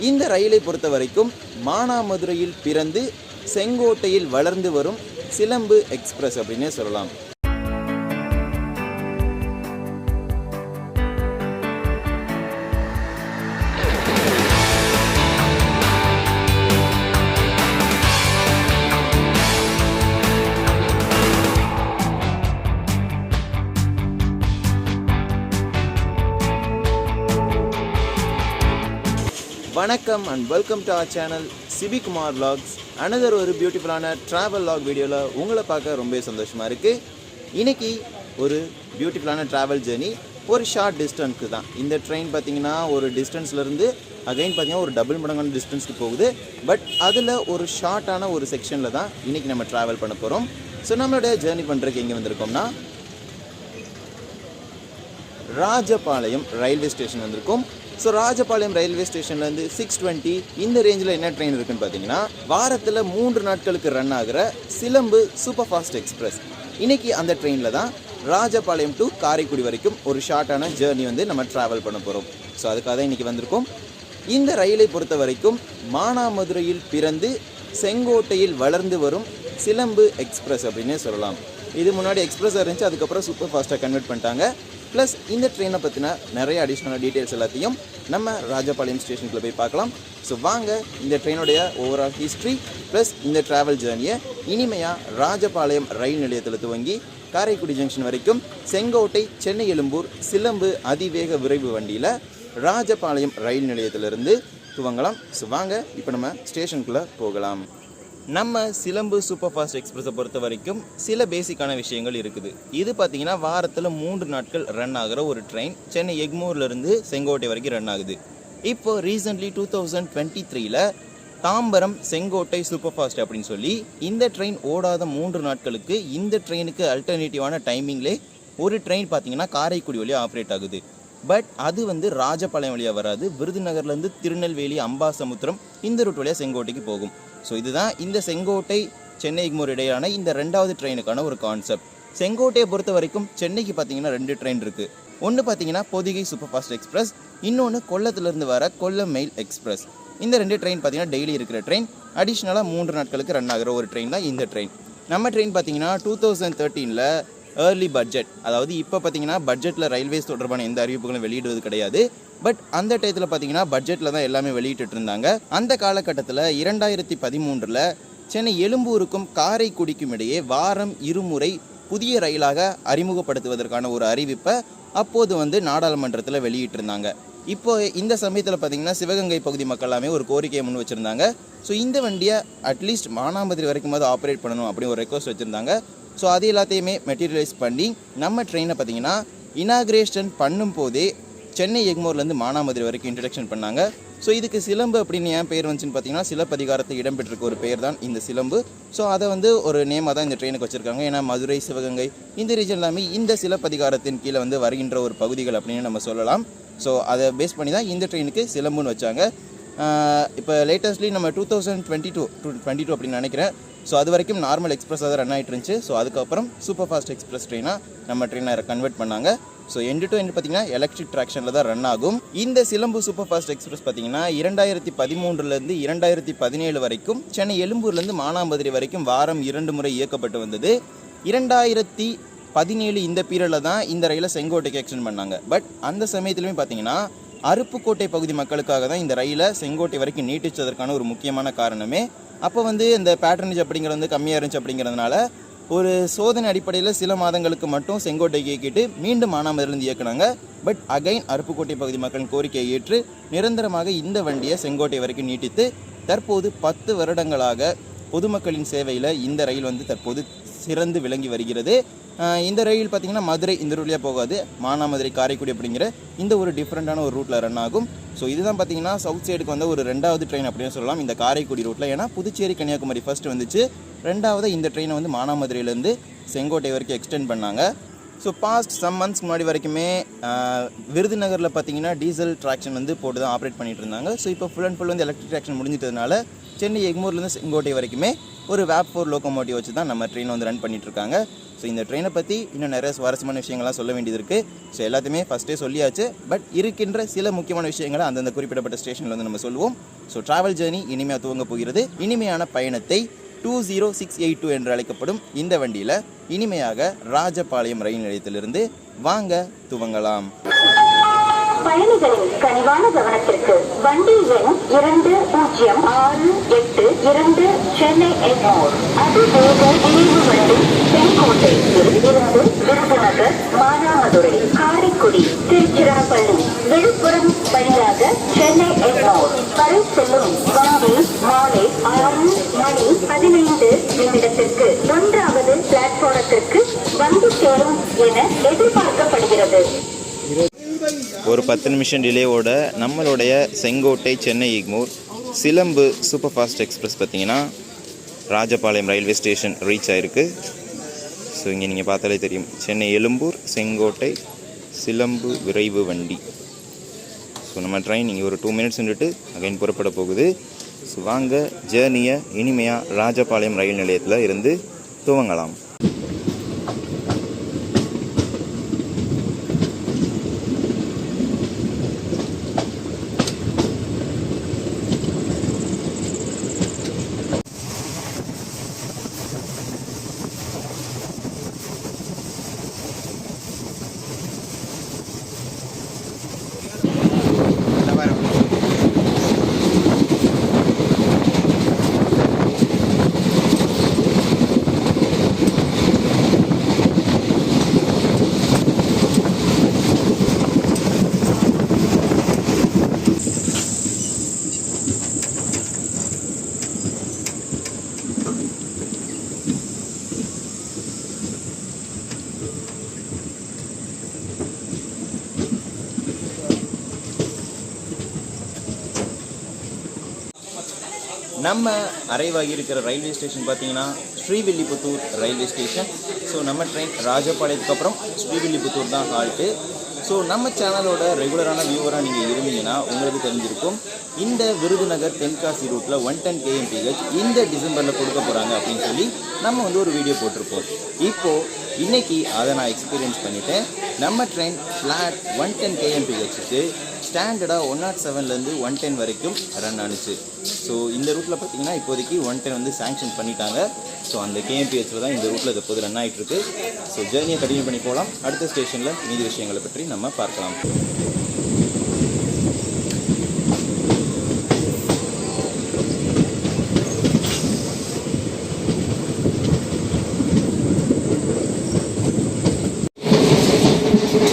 இந்த ரயிலை பொறுத்த வரைக்கும் மானாமதுரையில் பிறந்து செங்கோட்டையில் வளர்ந்து வரும் சிலம்பு எக்ஸ்பிரஸ் அப்படின்னே சொல்லலாம். வணக்கம் and welcome to our channel Sibi Kumar vlogs another ஒரு பியூட்டிஃபுல்லான ட்ராவல் லாக் வீடியோவில் உங்களை பார்க்க ரொம்ப சந்தோஷமாக இருக்குது இன்றைக்கி ஒரு பியூட்டிஃபுல்லான ட்ராவல் ஜேர்னி ஒரு ஷார்ட் டிஸ்டன்ஸ்க்கு தான். இந்த ட்ரெயின் பார்த்தீங்கன்னா ஒரு டிஸ்டன்ஸ்லேருந்து அகைன் பார்த்தீங்கன்னா ஒரு டபுள் மடங்கான டிஸ்டன்ஸ்க்கு போகுது. பட் அதில் ஒரு ஷார்ட்டான ஒரு செக்ஷனில் தான் இன்றைக்கி நம்ம ட்ராவல் பண்ண போகிறோம் ஸோ நம்மளுடைய ஜேர்னி பண்ணுறதுக்கு எங்கே வந்திருக்கோம்னா ராஜபாளையம் ரயில்வே ஸ்டேஷன் வந்திருக்கும். ஸோ ராஜபாளையம் ரயில்வே ஸ்டேஷன்லேருந்து சிக்ஸ் டுவெண்ட்டி இந்த ரேஞ்சில் என்ன ட்ரெயின் இருக்குன்னு பார்த்தீங்கன்னா வாரத்தில் மூன்று நாட்களுக்கு ரன் ஆகிற சிலம்பு சூப்பர் ஃபாஸ்ட் எக்ஸ்பிரஸ் இன்றைக்கி அந்த ட்ரெயினில் தான் ராஜபாளையம் டு காரைக்குடி வரைக்கும் ஒரு ஷார்ட்டான ஜேர்னி வந்து நம்ம ட்ராவல் பண்ண போகிறோம் ஸோ அதுக்காக தான் இன்றைக்கி வந்திருக்கோம். இந்த ரயிலை பொறுத்த வரைக்கும் மானாமதுரையில் பிறந்து செங்கோட்டையில் வளர்ந்து வரும் சிலம்பு எக்ஸ்பிரஸ் அப்படின்னே சொல்லலாம். இது முன்னாடி எக்ஸ்பிரஸ் இருந்துச்சு அதுக்கப்புறம் சூப்பர் ஃபாஸ்ட்டாக கன்வெர்ட் பண்ணிட்டாங்க. ப்ளஸ் இந்த ட்ரெயினை பற்றின நிறைய அடிஷ்னல் டீட்டெயில்ஸ் எல்லாத்தையும் நம்ம ராஜபாளையம் ஸ்டேஷனுக்குள்ளே போய் பார்க்கலாம். ஸோ வாங்க இந்த ட்ரெயினுடைய ஓவரால் ஹிஸ்ட்ரி ப்ளஸ் இந்த ட்ராவல் ஜேர்னியை இனிமையாக ராஜபாளையம் ரயில் நிலையத்தில் துவங்கி காரைக்குடி ஜங்ஷன் வரைக்கும் செங்கோட்டை சென்னை எழும்பூர் சிலம்பு அதிவேக விரைவு வண்டியில் ராஜபாளையம் ரயில் நிலையத்திலிருந்து துவங்கலாம். ஸோ வாங்க இப்போ நம்ம ஸ்டேஷனுக்குள்ளே போகலாம். நம்ம சிலம்பு சூப்பர் ஃபாஸ்ட் எக்ஸ்பிரஸை பொறுத்த வரைக்கும் சில பேசிக்கான விஷயங்கள் இருக்குது. இது பார்த்தீங்கன்னா வாரத்தில் மூன்று நாட்கள் ரன் ஆகிற ஒரு ட்ரெயின் சென்னை எக்மூர்லேருந்து செங்கோட்டை வரைக்கும் ரன் ஆகுது. இப்போ ரீசெண்ட்லி டூ தௌசண்ட் டுவெண்ட்டி த்ரீல தாம்பரம் செங்கோட்டை சூப்பர் ஃபாஸ்ட் அப்படின்னு சொல்லி இந்த ட்ரெயின் ஓடாத மூன்று நாட்களுக்கு இந்த ட்ரெயினுக்கு அல்டர்னேட்டிவான டைமிங்லே ஒரு ட்ரெயின் பார்த்தீங்கன்னா காரைக்குடி வழியாக ஆப்ரேட் ஆகுது. பட் அது வந்து ராஜபாளையம் வழியாக வராது. விருதுநகர்லேருந்து திருநெல்வேலி அம்பாசமுத்திரம் இந்த ரூட் வழியாக செங்கோட்டைக்கு போகும். ஸோ இதுதான் இந்த செங்கோட்டை சென்னை எக்மோர் இடையிலான இந்த ரெண்டாவது ட்ரெயினுக்கான ஒரு கான்செப்ட் செங்கோட்டையை பொறுத்த வரைக்கும் சென்னைக்கு பார்த்தீங்கன்னா ரெண்டு ட்ரெயின் இருக்குது ஒன்று பார்த்தீங்கன்னா பொதிகை சூப்பர் ஃபாஸ்ட் எக்ஸ்பிரஸ் இன்னொன்று கொல்லத்துலேருந்து வர கொல்லம் மெயில் எக்ஸ்பிரஸ் இந்த ரெண்டு ட்ரெயின் பார்த்தீங்கன்னா டெய்லி இருக்கிற ட்ரெயின் அடிஷ்னலாக மூன்று நாட்களுக்கு ரன் ஆகிற ஒரு ட்ரெயின் தான் இந்த ட்ரெயின் நம்ம ட்ரெயின் பார்த்தீங்கன்னா டூ தௌசண்ட் தேர்ட்டீனில் ஏர்லி பட்ஜெட் அதாவது இப்போ பார்த்தீங்கன்னா பட்ஜெட்டில் ரயில்வேஸ் தொடர்பான எந்த அறிவிப்புகளும் வெளியிடுவது கிடையாது. பட் அந்த டயத்தில் பார்த்தீங்கன்னா பட்ஜெட்டில் தான் எல்லாமே வெளியிட்டு இருந்தாங்க. அந்த காலகட்டத்தில் இரண்டாயிரத்தி பதிமூன்றில் சென்னை எழும்பூருக்கும் காரைக்குடிக்கும் இடையே வாரம் இருமுறை புதிய ரயிலாக அறிமுகப்படுத்துவதற்கான ஒரு அறிவிப்பை அப்போது வந்து நாடாளுமன்றத்தில் வெளியிட்டிருந்தாங்க. இப்போ இந்த சமயத்தில் பார்த்தீங்கன்னா சிவகங்கை பகுதி மக்கள் எல்லாமே ஒரு கோரிக்கையை முன் வச்சுருந்தாங்க. ஸோ இந்த வண்டியை அட்லீஸ்ட் மானாமதுரை வரைக்குமாவது ஆப்ரேட் பண்ணணும் அப்படின்னு ஒரு ரெக்வஸ்ட் வச்சுருந்தாங்க. ஸோ அது எல்லாத்தையுமே மெட்டீரியலைஸ் பண்ணி நம்ம ட்ரெயினை பார்த்தீங்கன்னா இனாக்ரேஷன் பண்ணும்போதே சென்னை எக்மோர்லேருந்து மானாமதுரை வரைக்கும் இன்ட்ரடக்ஷன் பண்ணாங்க. ஸோ இதுக்கு சிலம்பு அப்படின்னு ஏன் பேர் வந்துச்சுன்னு பார்த்தீங்கன்னா சிலப்பதிகாரத்தை இடம்பெற்றிருக்க ஒரு பேர் தான் இந்த சிலம்பு. ஸோ அதை வந்து ஒரு நேமாக தான் இந்த ட்ரெயினுக்கு வச்சுருக்காங்க. ஏன்னா மதுரை சிவகங்கை இந்த ரீஜன் எல்லாமே இந்த சிலப்பதிகாரத்தின் கீழே வந்து வருகின்ற ஒரு பகுதிகள் அப்படின்னு நம்ம சொல்லலாம். ஸோ அதை பேஸ் பண்ணி தான் இந்த ட்ரெயினுக்கு சிலம்புன்னு வச்சாங்க. இப்போ லேட்டஸ்ட்லி நம்ம two thousand twenty two two twenty two அப்படின்னு நினைக்கிறேன். ஸோ அது வரைக்கும் நார்மல் எக்ஸ்பிரஸாக தான் ரன் ஆகிட்டு இருந்துச்சு. ஸோ அதுக்கப்புறம் சூப்பர் ஃபாஸ்ட் எக்ஸ்பிரஸ் ட்ரெயினாக நம்ம ட்ரெயினை கன்வெர்ட் பண்ணாங்க. ஸோ எண்டு டு எண்டு பார்த்தீங்கன்னா எலக்ட்ரிக் ட்ராக்ஷனில் தான் ரன் ஆகும். இந்த சிலம்பு சூப்பர் ஃபாஸ்ட் எக்ஸ்பிரஸ் பார்த்தீங்கன்னா இரண்டாயிரத்தி பதிமூன்றுலேருந்து இரண்டாயிரத்தி பதினேழு வரைக்கும் சென்னை எழும்பூர்லேருந்து மானாமதுரை வரைக்கும் வாரம் இரண்டு முறை இயக்கப்பட்டு வந்தது. இரண்டாயிரத்தி பதினேழு இந்த பீரியடில் தான் இந்த ரயிலை செங்கோட்டைக்கு எக்ஸ்டெண்ட் பண்ணாங்க. பட் அந்த சமயத்துலையுமே பார்த்தீங்கன்னா அருப்புக்கோட்டை பகுதி மக்களுக்காக தான் இந்த ரயிலை செங்கோட்டை வரைக்கும் நீட்டிச்சதற்கான ஒரு முக்கியமான காரணமே. அப்போ வந்து இந்த பேட்டர்னேஜ் அப்படிங்கிறது வந்து கம்மியாக இருந்துச்சு அப்படிங்கிறதுனால ஒரு சோதனை அடிப்படையில் சில மாதங்களுக்கு மட்டும் செங்கோட்டைக்கு இயக்கிட்டு மீண்டும் மானாமதுரிலிருந்து இயக்குனாங்க. பட் அகைன் அருப்புக்கோட்டை பகுதி மக்களின் கோரிக்கையை ஏற்று நிரந்தரமாக இந்த வண்டியை செங்கோட்டை வரைக்கும் நீட்டித்து தற்போது பத்து வருடங்களாக பொதுமக்களின் சேவையில் இந்த ரயில் வந்து தற்போது சிறந்து விளங்கி வருகிறது. இந்த ரயில் பார்த்தீங்கன்னா மதுரை இந்த ரூட்லேயே போகாது. மானாமதுரை காரைக்குடி அப்படிங்கிற இந்த ஒரு டிஃப்ரெண்ட்டான ஒரு ரூட்டில் ரன் ஆகும். ஸோ இதுதான் பார்த்தீங்கன்னா சவுத் சைடுக்கு வந்த ஒரு ரெண்டாவது ட்ரெயின் அப்படின்னு சொல்லலாம். இந்த காரைக்குடி ரூட்டில் ஏன்னா புதுச்சேரி கன்னியாகுமரி ஃபர்ஸ்ட் வந்துச்சு. ரெண்டாவது இந்த ட்ரெயினை வந்து மானாமதுரையிலேருந்து செங்கோட்டை வரைக்கும் எக்ஸ்டெண்ட் பண்ணாங்க. ஸோ பாஸ்ட் சம் மந்த்ஸ் முன்னாடி வரைக்குமே விருதுநகரில் பார்த்தீங்கன்னா டீசல் ட்ராக்ஷன் வந்து போட்டு தான் ஆப்ரேட் பண்ணிட்டு இருந்தாங்க. ஸோ இப்போ ஃபுல் அண்ட் ஃபுல் வந்து எலக்ட்ரிக் ட்ராக்ஷன் முடிஞ்சிட்டதுனால சென்னை எக்மூர்லேருந்து செங்கோட்டை வரைக்குமே ஒரு வேப் ஃபோர் லோக்கோமோட்டிவ் வச்சு தான் நம்ம ட்ரெயினை வந்து ரன் பண்ணிட்டுருக்காங்க ஸோ இந்த ட்ரெயினை பற்றி இன்னும் நிறைய சுவாரஸ்யமான விஷயங்கள்லாம் சொல்ல வேண்டியது இருக்குது ஸோ எல்லாத்தையுமே ஃபஸ்ட்டே சொல்லியாச்சு. பட் இருக்கின்ற சில முக்கியமான விஷயங்களை அந்தந்த குறிப்பிடப்பட்ட ஸ்டேஷனில் வந்து நம்ம சொல்லுவோம். ஸோ ட்ராவல் ஜேர்னி இனிமையாக துவங்க போகிறது. இனிமையான பயணத்தை two zero six eight two என்று அழைக்கப்படும் இந்த வண்டியில் இனிமையாக ராஜபாளையம் ரயில் நிலையத்திலிருந்து வாங்க துவங்கலாம். பயணிகளின் கனிவான கவனத்திற்கு வண்டி எண் இரண்டு பூஜ்ஜியம் ஆறு எட்டு இரண்டு சென்னை எக்மோர் அதிவேக இணைவு வண்டி செங்கோட்டையில் இருந்து விருதுநகர் மானாமதுரை காரைக்குடி திருச்சிராப்பள்ளி விழுப்புரம் வழியாக சென்னை எக்மோர் வரை செல்லும் வண்டி மாலை ஆறு மணி பதினைந்து நிமிடத்திற்கு ஒன்றாவது பிளாட்பாரத்திற்கு வந்து சேரும் என எதிர்பார்க்கப்படுகிறது. ஒரு பத்து நிமிஷம் டிலேவோட நம்மளுடைய செங்கோட்டை சென்னை இக்மூர் சிலம்பு சூப்பர் ஃபாஸ்ட் எக்ஸ்பிரஸ் பார்த்தீங்கன்னா ராஜபாளையம் ரயில்வே ஸ்டேஷன் ரீச் ஆகிருக்கு ஸோ இங்கே நீங்கள் பார்த்தாலே தெரியும். சென்னை எழும்பூர் செங்கோட்டை சிலம்பு விரைவு வண்டி. ஸோ நம்ம ட்ரெயின் இங்கே ஒரு டூ மினிட்ஸ் நின்றுட்டு அகைன் புறப்பட போகுது. ஸோ வாங்க ஜேர்னியை இனிமையாக ராஜபாளையம் ரயில் நிலையத்தில் இருந்து துவங்கலாம். நம்ம அரைவாகி இருக்கிற ரயில்வே ஸ்டேஷன் பார்த்தீங்கன்னா ஸ்ரீவில்லிபுத்தூர் ரயில்வே ஸ்டேஷன் ஸோ நம்ம ட்ரெயின் ராஜபாளையத்துக்கு அப்புறம் ஸ்ரீவில்லிபுத்தூர் தான் ஹால்ட்டு ஸோ நம்ம சேனலோட ரெகுலரான வியூவராக நீங்கள் இருந்தீங்கன்னா உங்களுக்கு தெரிஞ்சிருக்கும். இந்த விருதுநகர் தென்காசி ரூட்டில் ஒன் டென் கேஎம்பிஹெச் இந்த டிசம்பரில் கொடுக்க போகிறாங்க அப்படின்னு சொல்லி நம்ம வந்து ஒரு வீடியோ போட்டிருப்போம். இப்போது இன்றைக்கி அதை நான் எக்ஸ்பீரியன்ஸ் பண்ணிவிட்டேன் நம்ம ட்ரெயின் ஃப்ளாட் ஒன் டென் கேஎம்பிஹெச்சுக்கு ஸ்டாண்டர்டாக ஒன் நாட் செவன்லேருந்து ஒன் டென் வரைக்கும் ரன் ஆனுச்சு. ஸோ இந்த ரூட்டில் பார்த்தீங்கன்னா இப்போதைக்கு ஒன் டென் வந்து சாங்ஷன் பண்ணிட்டாங்க. ஸோ அந்த கேஎம்பிஹெச்சில் தான் இந்த ரூட்டில் இப்போது ரன் ஆகிட்டு இருக்கு ஸோ ஜேர்னியை கண்டினியூ பண்ணி போகலாம். அடுத்த ஸ்டேஷனில் மீதி விஷயங்களை பற்றி நம்ம பார்க்கலாம்.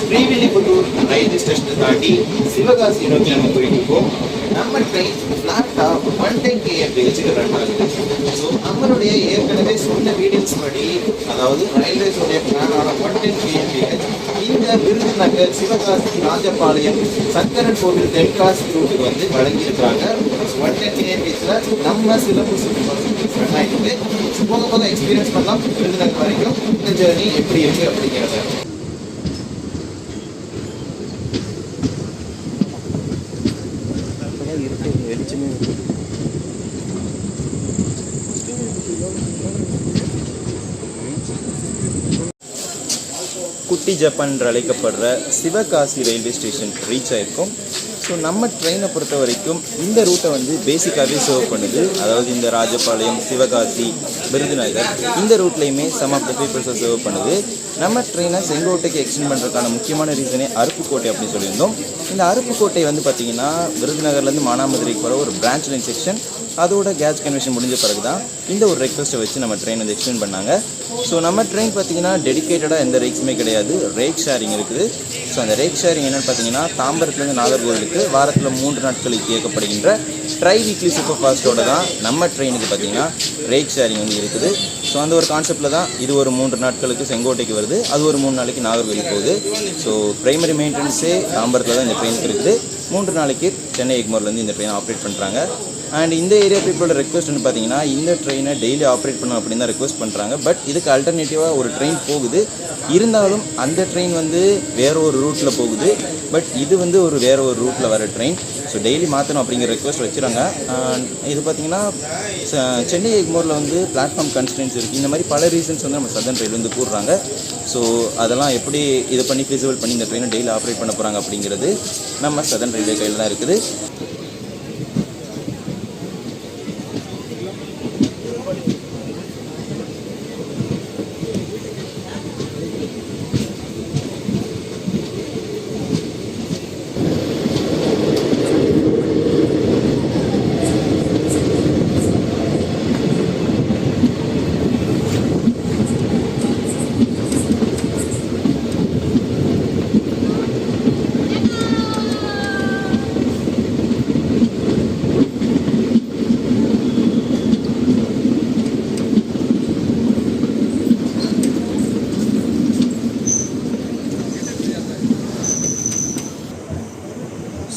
ஸ்ரீவில்லிபுத்தூர் ஸ்டேஷனை தாண்டி சிவகாசி நோக்கி நம்ம போயிட்டு இருக்கோம் நம்ம ட்ரெயின் ஃப்ளாட்டாக ஒன் டென் கேஎம்பிஹெச்சுக்கு ரன் ஆகுது. ஸோ நம்மளுடைய ஏற்கனவே சொன்ன வீடியோஸ் படி அதாவது ரயில்வேஸோடைய பிளானான ஒன் டென் கேஎம்பிஹெச் இந்த விருதுநகர் சிவகாசி ராஜபாளையம் சங்கரன் கோவில் தென்காசி ரூட்டுக்கு வந்து வழங்கியிருக்காங்க ஒன் டென் கேஎம்பிஹெச்சில் நம்ம சிலபஸ் ரன் ஆகிட்டு போக போக எக்ஸ்பீரியன்ஸ் பண்ணலாம். விருதுநகர் வரைக்கும் இந்த ஜேர்னி எப்படி இருக்கு அப்படிங்கிறத. வெளிச்சமே குட்டி ஜப்பான் என்று அழைக்கப்படுற சிவகாசி ரயில்வே ஸ்டேஷன் ரீச் ஆயிருக்கும். ஸோ நம்ம ட்ரெயினை பொறுத்த வரைக்கும் இந்த ரூட்டை வந்து பேசிக்காகவே சர்வ் பண்ணுது. அதாவது இந்த ராஜபாளையம் சிவகாசி விருதுநகர் இந்த ரூட்லேயுமே சம் ஆஃப் த பீப்புள்ஸை சர்வ் பண்ணுது. நம்ம ட்ரெயினை செங்கோட்டைக்கு எக்ஸ்டெண்ட் பண்ணுறதுக்கான முக்கியமான ரீசனே அருப்புக்கோட்டை அப்படின்னு சொல்லியிருந்தோம். இந்த அருப்புக்கோட்டை வந்து பார்த்திங்கன்னா விருதுநகர்லேருந்து மானாமதுரைக்கு போகிற ஒரு பிரான்ச் லைன் செக்ஷன் அதோட கேஸ் கன்வென்ஷன் முடிஞ்ச பிறகு தான் இந்த ஒரு ரெக்வஸ்ட்டை வச்சு நம்ம ட்ரெயின் வந்து எக்ஸ்டெண்ட் பண்ணாங்க. ஸோ நம்ம ட்ரெயின் பார்த்தீங்கன்னா டெடிக்கேட்டடாக எந்த ரேக்ஸுமே கிடையாது. ரேக் ஷேரிங் இருக்குது. ஸோ அந்த ரேக் ஷேரிங் என்னென்னு பார்த்தீங்கன்னா தாம்பரத்துலேருந்து நாகர்கோவிலுக்கு வாரத்தில் மூன்று நாட்களுக்கு இயக்கப்படுகின்ற ட்ரை வீக்லி சூப்பர் ஃபாஸ்ட்டோட தான் நம்ம ட்ரெயினுக்கு பார்த்தீங்கன்னா ரேக் ஷேரிங் வந்து இருக்குது. ஸோ அந்த ஒரு கான்செப்டில் தான் இது ஒரு மூன்று நாட்களுக்கு செங்கோட்டைக்கு வருது. அது ஒரு மூணு நாளைக்கு நாகர்கோவில் போகுது. ஸோ பிரைமரி மெயின்டெனன்ஸே தாம்பரத்தில் தான் இந்த ட்ரெயினுக்கு இருக்குது. மூன்று நாளைக்கு சென்னை எக்மோர்லேருந்து இந்த ட்ரெயின் ஆப்ரேட் பண்ணுறாங்க அண்ட் இந்த ஏரியா பீப்புளோட ரெக்வஸ்ட் வந்து பார்த்தீங்கன்னா இந்த ட்ரெயினை டெய்லி ஆப்ரேட் பண்ணணும் அப்படின்னு தான் ரெக்வஸ்ட் பண்ணுறாங்க பட் இதுக்கு அல்டர்னேட்டிவாக ஒரு ட்ரெயின் போகுது. இருந்தாலும் அந்த ட்ரெயின் வந்து வேற ஒரு ரூட்டில் போகுது. பட் இது வந்து ஒரு வேற ஒரு ரூட்டில் வர ட்ரெயின் ஸோ டெய்லி மாற்றணும் அப்படிங்கிற ரெக்வஸ்ட் வச்சுறாங்க இது பார்த்தீங்கன்னா ச- சென்னை எக்மோரில் வந்து பிளாட்ஃபார்ம் கன்ஸ்டன்ஸ் இருக்குது இந்த மாதிரி பல ரீசன்ஸ் வந்து நம்ம சதன் ரயில் வந்து கூறுறாங்க. ஸோ அதெல்லாம் எப்படி இது பண்ணி ஃபிசிபிள் பண்ணி இந்த ட்ரெயினை டெய்லி ஆப்ரேட் பண்ண போகிறாங்க அப்படிங்கிறது நம்ம சதன் ரயில்வே கையில் தான் இருக்குது.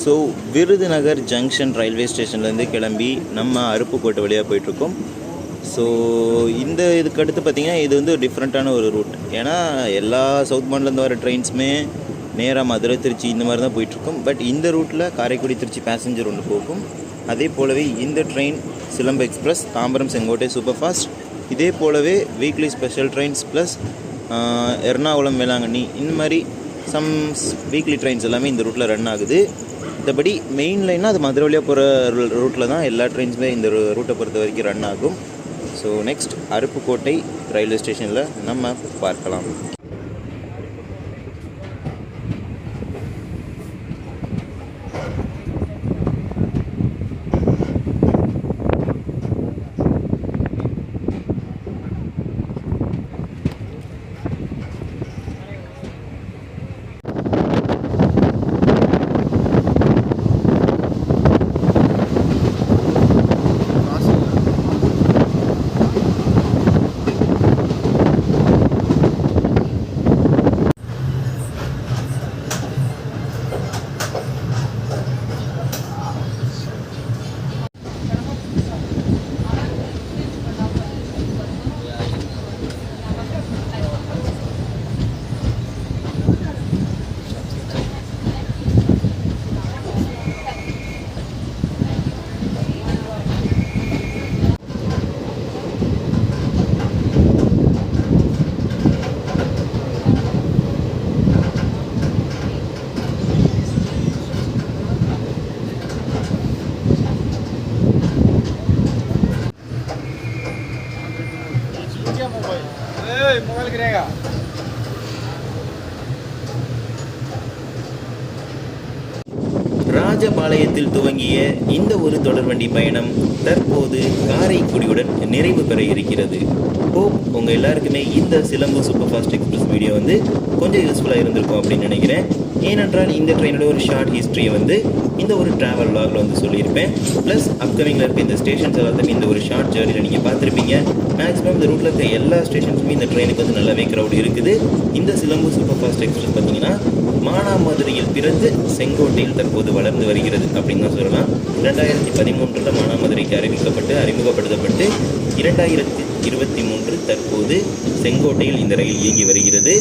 ஸோ விருதுநகர் ஜங்ஷன் ரயில்வே ஸ்டேஷன்லேருந்து கிளம்பி நம்ம அருப்புக்கோட்டை வழியாக போயிட்டுருக்கோம். ஸோ இந்த இதுக்கு அடுத்து பார்த்திங்கன்னா இது வந்து டிஃப்ரெண்ட்டான ஒரு ரூட் ஏன்னா எல்லா சவுத் மாநிலேருந்து வர ட்ரெயின்ஸுமே நேராக மதுரை திருச்சி இந்த மாதிரி தான் போயிட்டுருக்கும். பட் இந்த ரூட்டில் காரைக்குடி திருச்சி பேசஞ்சர் ஒன்று போகும். அதே போலவே இந்த train Silambu express Tambaram Sengottai super fast இதே போலவே weekly special trains plus Ernakulam Velankanni இந்த மாதிரி சம் வீக்லி ட்ரெயின்ஸ் எல்லாமே இந்த ரூட்டில் ரன் ஆகுது. மற்றபடி மெயின் லைனாக அது மதுரை வழியாக போகிற ரூட்டில் தான் எல்லா ட்ரெயின்ஸுமே இந்த ரூட்டை பொறுத்த வரைக்கும் ரன் ஆகும். ஸோ நெக்ஸ்ட் அருப்புக்கோட்டை ரயில்வே ஸ்டேஷனில் நம்ம பார்க்கலாம். பாளையத்தில் துவங்கிய இந்த ஒரு தொடர்வண்டி பயணம் தற்போது காரைக்குடியுடன் நிறைவு பெற இருக்கிறது. ஹோப் உங்கள் எல்லாருக்குமே இந்த சிலம்பு சூப்பர் ஃபாஸ்ட் எக்ஸ்பிரஸ் வீடியோ வந்து கொஞ்சம் யூஸ்ஃபுல்லாக இருந்திருக்கும் அப்படின்னு நினைக்கிறேன். ஏனென்றால் இந்த ட்ரெயினோட ஒரு ஷார்ட் ஹிஸ்ட்ரியை வந்து இந்த ஒரு ட்ராவல் லாகில் வந்து சொல்லியிருப்பேன். ப்ளஸ் அப்கமிங்கில் இருக்க இந்த ஸ்டேஷன்ஸ் எல்லாத்தையுமே இந்த ஒரு ஷார்ட் ஜேர்னியில் நீங்கள் பார்த்துருப்பீங்க. மேக்ஸிமம் இந்த ரூட்டில் இருக்க எல்லா ஸ்டேஷன்ஸுமே இந்த ட்ரெயினுக்கு வந்து நல்லாவே க்ரௌட் இருக்குது. இந்த சிலம்பு சூப்பர் ஃபாஸ்ட் எக்ஸ்பிரஸ் பார்த்தீங்கன்னா மானாமதுரையில் பிறந்து செங்கோட்டையில் தற்போது வளர்ந்து வருகிறது அப்படின்னு தான் சொல்லலாம். ரெண்டாயிரத்தி பதிமூன்றில் மானாமதுரைக்கு அறிவிக்கப்பட்டு அறிமுகப்படுத்தப்பட்டு இரண்டாயிரத்தி இருபத்தி மூன்று தற்போது செங்கோட்டையில் இந்த ரயில் இயங்கி வருகிறது.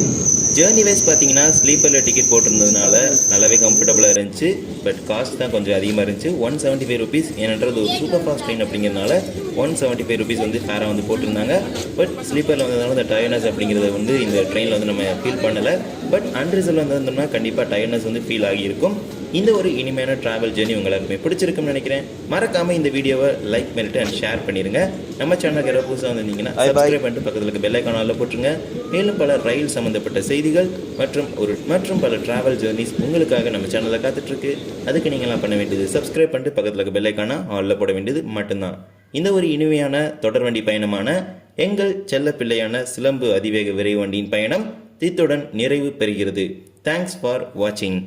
ஜேர்னி வைஸ் பார்த்தீங்கன்னா ஸ்லீப்பரில் டிக்கெட் போட்டிருந்ததுனால நல்லாவே கம்ஃபர்டபுளாக இருந்துச்சு. பட் காஸ்ட் தான் கொஞ்சம் அதிகமாக இருந்துச்சு. ஒன் செவன்ட்டி ஃபைவ் ருபீஸ் ஏனென்றது ஒரு சூப்பர் ஃபாஸ்ட் ட்ரெயின் அப்படிங்கிறதுனால ஒன் செவன்ட்டி ஃபைவ் ருபீஸ் வந்து ஃபேராக வந்து போட்டிருந்தாங்க. பட் ஸ்லீப்பரில் வந்ததுனால இந்த டயர்னஸ் அப்படிங்கிறத வந்து இந்த ட்ரெயினில் வந்து நம்ம ஃபீல் பண்ணலை. பட் அன்ரிசர்வ் வந்தோம்னா கண்டிப்பாக டயர்னஸ் வந்து ஃபீல் ஆகியிருக்கும். இந்த ஒரு இனிமையான ட்ராவல் ஜேர்னி உங்க எல்லாருக்குமே பிடிச்சிருக்கும்னு நினைக்கிறேன். மறக்காம இந்த வீடியோவை லைக் பண்ணிட்டு அண்ட் ஷேர் பண்ணிருங்க. நம்ம சேனலுக்கு யாராவது புதுசாக வந்திருந்தீங்கன்னா சப்ஸ்கிரைப் பண்ணிட்டு பக்கத்தில் இருக்க பெல் ஐக்கான போட்டுருங்க. மேலும் பல ரயில் சம்பந்தப்பட்ட செய்திகள் மற்றும் ஒரு மற்றும் பல டிராவல் ஜேர்னிஸ் உங்களுக்காக நம்ம சேனலில் காத்துட்டு இருக்கு அதுக்கு நீங்களாம் பண்ண வேண்டியது சப்ஸ்கிரைப் பண்ணிட்டு பக்கத்தில் இருக்க பெல் ஐக்கான ஆலில் போட வேண்டியது மட்டும்தான். இந்த ஒரு இனிமையான தொடர்வண்டி பயணமான எங்கள் செல்ல பிள்ளையான சிலம்பு அதிவேக விரைவு வண்டியின் பயணம் இத்துடன் நிறைவு பெறுகிறது. தேங்க்ஸ் ஃபார் வாட்சிங்